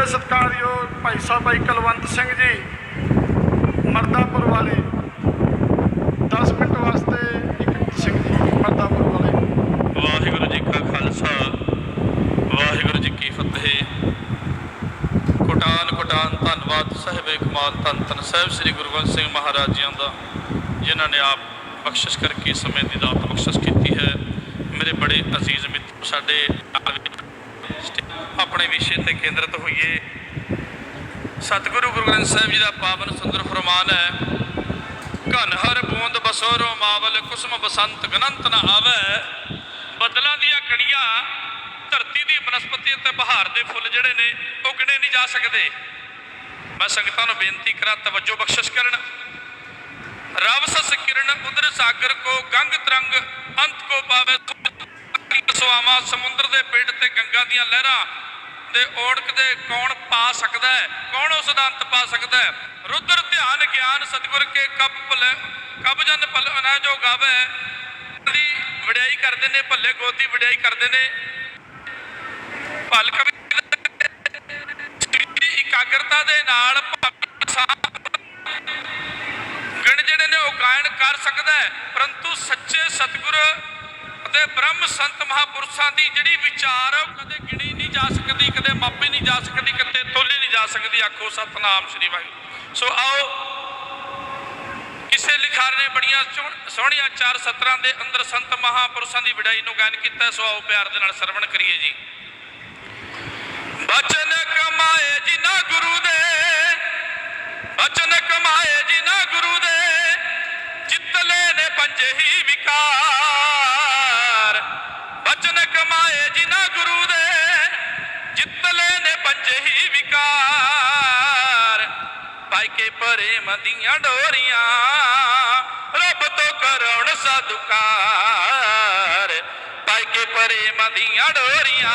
ਮੇਰੇ ਸਤਿਕਾਰਯੋਗ ਭਾਈ ਸਾਹਿਬ ਭਾਈ ਕੁਲਵੰਤ ਸਿੰਘ ਜੀ, ਮਰਦਾਪੁਰ ਵਾਲੇ। 10 ਮਿੰਟ ਵਾਸਤੇ ਇੱਕ ਸਿੰਘ ਜੀ, ਮਰਦਾਪੁਰ ਵਾਲੇ। ਵਾਹਿਗੁਰੂ ਜੀ ਕਾ ਖਾਲਸਾ, ਵਾਹਿਗੁਰੂ ਜੀ ਕੀ ਫਤਿਹ। ਕੋਟਾਨ ਕੋਟਾਨ ਧੰਨਵਾਦ ਸਾਹਿਬੇ ਕਮਾਲ ਧੰਨ ਧੰਨ ਸਾਹਿਬ ਸ੍ਰੀ ਗੁਰੂ ਗੋਬਿੰਦ ਸਿੰਘ ਮਹਾਰਾਜ ਜੀਆਂ ਦਾ, ਜਿਨ੍ਹਾਂ ਨੇ ਆਪ ਬਖਸ਼ਿਸ਼ ਕਰਕੇ ਸਮੇਂ ਦੀ ਦਾਤ ਬਖਸ਼ਿਸ਼ ਕੀਤੀ ਹੈ। ਮੇਰੇ ਬੜੇ ਅਜ਼ੀਜ਼ ਮਿੱਤਰ ਸਾਡੇ ਆਪਣੇ ਵਿਸ਼ੇ ਤੇ ਕੇਂਦਰਿਤ ਹੋਈਏ। ਸਤਿਗੁਰੂ ਗੁਰੂ ਗ੍ਰੰਥ ਸਾਹਿਬ ਜੀ ਦਾ ਪਾਵਨ ਸੁੰਦਰ ਫਰਮਾਨ ਹੈ, ਘਨ ਹਰ ਬੂੰਦ ਬਸੋਰੋ ਮਾਵਲ, ਕੁਸਮ ਬਸੰਤ ਗਨੰਤ ਨ ਆਵੇ। ਬੱਦਲਾਂ ਦੀਆਂ ਕਣੀਆਂ ਧਰਤੀ ਦੀ ਬਨਸਪਤੀ ਅਤੇ ਬਹਾਰ ਦੇ ਫੁੱਲ ਜਿਹੜੇ ਨੇ ਉਹ ਗਿਣੇ ਨਹੀਂ ਜਾ ਸਕਦੇ। ਮੈਂ ਸੰਗਤਾਂ ਨੂੰ ਬੇਨਤੀ ਕਰਾਂ, ਤਵੱਜੋ ਬਖਸ਼ਿਸ਼ ਕਰਨ। ਰਵ ਸਸ ਕਿਰਨ ਉਦਰ ਸਾਗਰ ਕੋ ਗੰਗ ਤਰੰਗ, ਅੰਤ ਕੋ ਪਾਵੇ ਸੁਆਵਾ ਸਮੁੰਦਰ ਦੇ ਪੇਟ ਤੇ ਗੰਗਾ ਦੀਆਂ ਲਹਿਰਾਂ ਦੇ ਓੜਕ ਦੇ ਕੌਣ ਪਾ ਸਕਦਾ ਹੈ? ਕੌਣ ਉਸ ਦਾ ਅੰਤ ਪਾ ਸਕਦਾ ਹੈ? ਰੁਦਰ ਧਿਆਨ ਗਿਆਨ ਸਤਿਗੁਰ ਕੇ ਕਬ ਭਲ, ਕਬ ਜਨ ਭਲ ਜੋ ਗਾਵੇ। ਦੀ ਵਡਿਆਈ ਕਰਦੇ ਨੇ, ਭੱਲੇ ਗੋਦੀ ਵਡਿਆਈ ਕਰਦੇ ਨੇ। ਭਲ ਕਵੀ ਇਕਾਗਰਤਾ ਦੇ ਨਾਲ ਭਗਤ ਗਣ ਜਿਹੜੇ ਨੇ ਉਹ ਗਾਇਨ ਕਰ ਸਕਦਾ ਹੈ। ਪਰੰਤੂ ਸੱਚੇ ਸਤਿਗੁਰ ਅਤੇ ਬ੍ਰਹਮ ਸੰਤ ਮਹਾਪੁਰਸ਼ਾਂ ਦੀ ਜਿਹੜੀ ਵਿਚਾਰ ਹੈ ਉਹ ਕਦੇ ਗਿਣੀ ਨਹੀਂ ਜਾ ਸਕਦੀ, ਕਦੇ ਮਾਪੀ ਨਹੀਂ ਜਾ ਸਕਦੀ, ਕਦੇ ਤੋਲੀ ਨਹੀਂ ਜਾ ਸਕਦੀ, ਆਖੋ ਸਤਨਾਮ ਸ੍ਰੀ ਵਾਹਿਗੁਰੂ। ਸੋ ਆਓ, ਕਿਸੇ ਲਿਖਾਰ ਨੇ ਬੜੀਆਂ ਸੋਹਣੀਆਂ ਚਾਰ ਸਤਰਾਂ ਦੇ ਅੰਦਰ ਸੰਤ ਮਹਾਪੁਰਸ਼ਾਂ ਦੀ ਵਿਡਾਈ ਨੂੰ ਗਾਇਨ ਕੀਤਾ, ਸੋ ਆਓ ਪਿਆਰ ਦੇ ਨਾਲ ਸਰਵਣ ਕਰੀਏ ਜੀ। ਬਚਨ ਕਮਾਏ ਜਿਨਾ ਗੁਰੂ ਦੇ, ਬਚਨ ਕਮਾਏ ਜੀ ਪ੍ਰੇਮ ਦੀਆਂ ਡੋਰੀਆਂ। ਰੱਬ ਤੋਂ ਕਰਾਉਣ ਸਾਧੁਕਾਰ ਪਾਈ ਕੇ ਪ੍ਰੇਮ ਦੀਆਂ ਡੋਰੀਆਂ।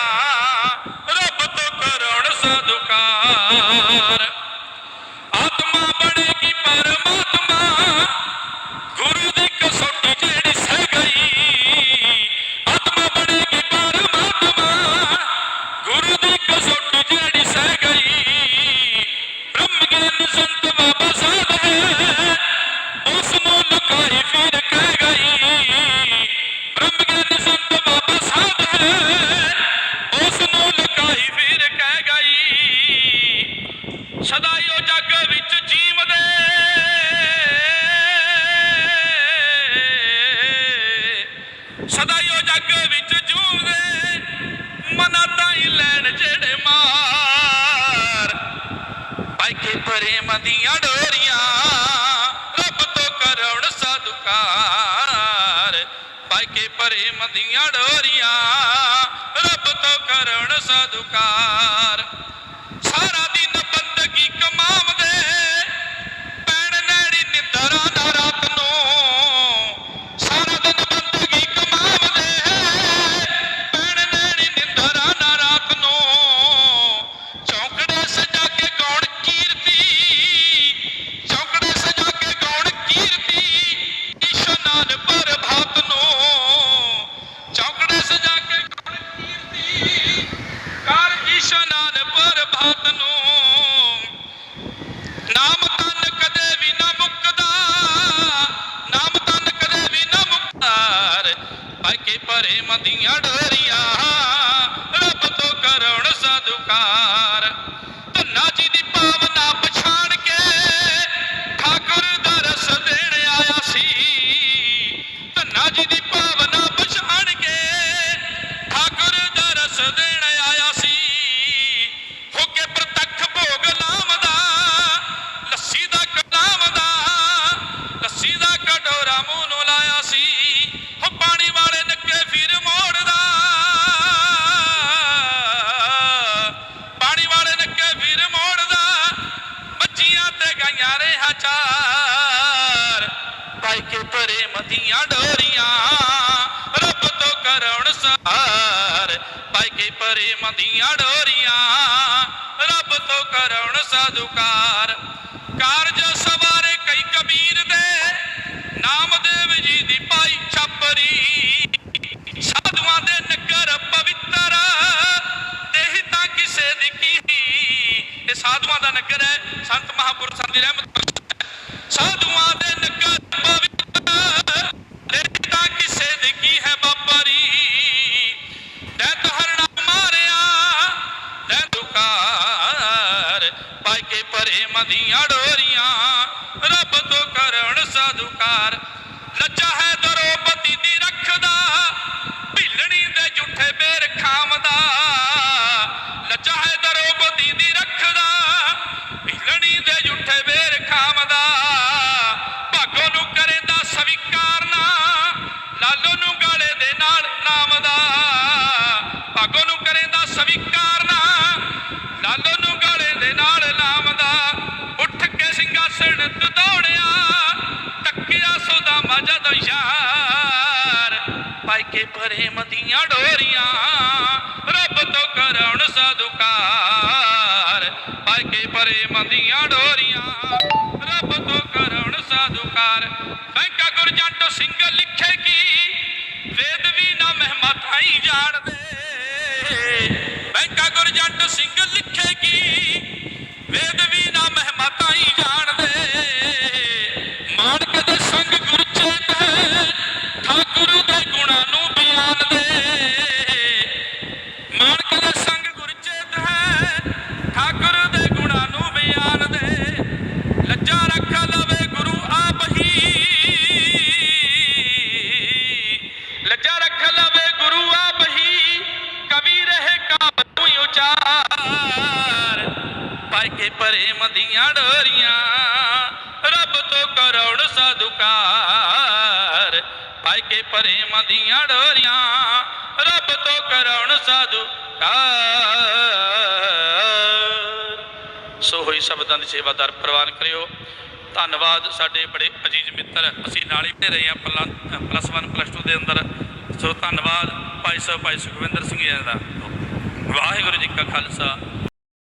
ਰੱਬ ਤੋਂ ਕਰਾਉਣ ਸਾਧੁਕਾਰ ਦੀਆਂ ਡੋਰੀਆਂ ਰੱਬ ਤੋਂ ਕਰਾਉਣ ਸਾਧੁਕਾਰ ਪਾਈਕੇ ਪ੍ਰੇਮ ਦੀਆਂ ਡੋਰੀਆਂ ਰੱਬ ਤੋਂ ਕਰਾਉਣ ਸਾਧੁਕਾਰ ਪਾਈ ਕੇ ਡੋਰੀਆਂ। ਤੇ ਗਾਈਆਂ ਪਾਈ ਕੇ ਭਰੇ ਮਦੀਆਂ ਡੋਰੀਆਂ, ਰੱਬ ਤੋਂ ਕਰਾਉਣ ਸਾਰ। ਪਾਈ ਕੇ ਭਰੇ ਮਦੀਆਂ ਡੋਰੀਆਂ, ਰੱਬ ਤੋਂ ਕਰਾਉਣ ਸਾਧੁਕਾਰ। ਕਾਰਜ ਸਵਾਰੇ ਕਈ ਕਬੀਰ ਦੇ, ਨਾਮ ਜੀ ਦੀ ਪਾਈ ਛਾਪਰੀ ਸਾਧੂਆਂ ਦੇ ਨਗਰ ਪਵਿੱਤਰ ਦੇਹ ਤਾਂ ਕਿਸੇ ਦੀ ਕੀ ਇਹ ਸਾਧੂਆਂ ਦਾ ਨਗਰ ਹੈ, ਸੰਤ ਮਹਾਂਪੁਰਸ਼ਾਂ ਦੀ ਰਹਿਮਤ ਸਾਧੂਆਂ ਦੇ ਨਗਰ ਪਵਿੱਤਰ ਤੇਰੀ ਤਾਂ ਕਿਸੇ ਦੀ ਕੀ ਹੈ ਬਾਪਰੀ ਦੈਤ ਹਰਣਾ ਮਾਰਿਆ ਦੈ ਦੁਕਾਰ ਪਾਈ ਕੇ ਪਰੇ ਮਦੀਆਂ ਡੋਰੀਆਂ ਰੱਬ ਤੋਂ ਕਰਣ ਸਾਧੁਕਾਰ ਲੱਜਾ ਹੈ ਦਰੋਪਤੀ ਦੀ ਰੱਖਦਾ ਭਿੱਲਣੀ ਦੇ ਜੁੱਠੇ ਬੇਰ ਖਾਮਦਾ ਲੱਜਾ ਹੈ ਦਰੋਪਤੀ ਦੀ ਰੱਖਦਾ ਭਿੱਲਣੀ ਦੇ ਜੁੱਠੇ ਬੇਰ ਖਾਮਦਾ ਭਾਗੋ ਨੂੰ ਕਰੇਂਦਾ ਸਵੀਕਾਰ ਨਾ ਲਾਲੋ ਨੂੰ ਗਾਲੇ ਦੇ ਨਾਲ ਨਾਮ ਦਾ, ਭਾਗੋ ਨੂੰ ਕਰੇ ਦਾ ਸਵੀਕਾਰ ਨਾ ਲਾਲੋ ਨੂੰ ਗਾਲੇ ਦੇ ਨਾਲ ਨਾਮ ਦਾ, ਉੱਠ ਕੇ ਸਿੰਘਾਸਣ ਤੇ ਦੌੜਿਆ ਟੱਕਿਆ ਸੁਦਾਮਾ ਜਦੋਂ ਪਾਈ ਕੇ ਪ੍ਰੇਮ ਦੀਆਂ ਡੋਰੀਆਂ, ਰੱਬ ਤੋਂ ਕਰਾਉਣ ਸਾਧੁਕਾਰ। ਪਾਈ ਕੇ ਪ੍ਰੇਮ ਦੀਆਂ ਡੋਰੀਆਂ, ਰੱਬ ਤੋਂ ਕਰਾਉਣ ਸਾਧੁਕਾਰ। ਬੈਂਕਾ ਗੁਰਜੰਟ ਸਿੰਘ ਲਿਖੇ ਕੀ ਵੇਦ ਵੀ ਨਾ ਮਹਿਮਾ ਥਾਈ ਜਾਣਦੇ ਬੈਂਕਾ ਗੁਰਜੰਟ ਸਿੰਘ ਲਿਖੇ ਕੀ ਵੇਦ ਵੀ ਨਾ ਮਹਿਮਾ ਥਾਈ ਜਾਣਦੇ ਮਾਨਕ ਦੇ ਸੰਗ ਗੁਰਚੇਤ ਹੈ ਠਾਕੁਰ ਦੇ ਗੁਣਾਂ ਨੂੰ ਬਿਆਨ ਦੇ ਮਾਨਕ ਦੇ ਸੰਗ ਗੁਰਚੇਤ ਹੈ ਠਾਕੁਰ ਦੇ ਗੁਣਾਂ ਨੂੰ ਬਿਆਨ ਦੇ ਲੱਜਾ ਰੱਖ ਲਵੇ ਗੁਰੂ ਆਪ ਹੀ ਲੱਜਾ ਰੱਖ ਲਵੇ ਗੁਰੂ ਆਪ ਹੀ ਕਵੀ ਰਹੇ ਕਾਬ ਨੂੰ ਉਚਾਰ ਪਾਈ ਕੇ ਪ੍ਰੇਮ ਦੀਆਂ ਡੋਰੀਆਂ ਰੱਬ ਤੋਂ ਕਰੌੜ ਸਾਧੁਕਾਰ ਕੇ ਪ੍ਰੇਮ ਦੀਆਂ ਡੋਰੀਆਂ, ਰੱਬ ਤੋਂ ਕਰੌੜ ਸਾਧੁਕਾਰ ਸੋ ਹੋਈ ਸ਼ਬਦਾਂ ਦੀ ਸੇਵਾਦਾਰ ਪ੍ਰਵਾਨ ਕਰਿਓ। ਧੰਨਵਾਦ ਸਾਡੇ ਬੜੇ ਅਜੀਜ਼ ਮਿੱਤਰ। ਅਸੀਂ ਨਾਲ ਹੀ ਪੜ੍ਹ ਰਹੇ ਹਾਂ ਪਲੱਸ 1 ਪਲੱਸ 2 ਦੇ ਅੰਦਰ। ਸੋ ਧੰਨਵਾਦ ਭਾਈ ਸਾਹਿਬ, ਭਾਈ ਸੁਖਵਿੰਦਰ ਸਿੰਘ ਜੀ ਦਾ। ਵਾਹਿਗੁਰੂ ਜੀ ਕਾ ਖਾਲਸਾ।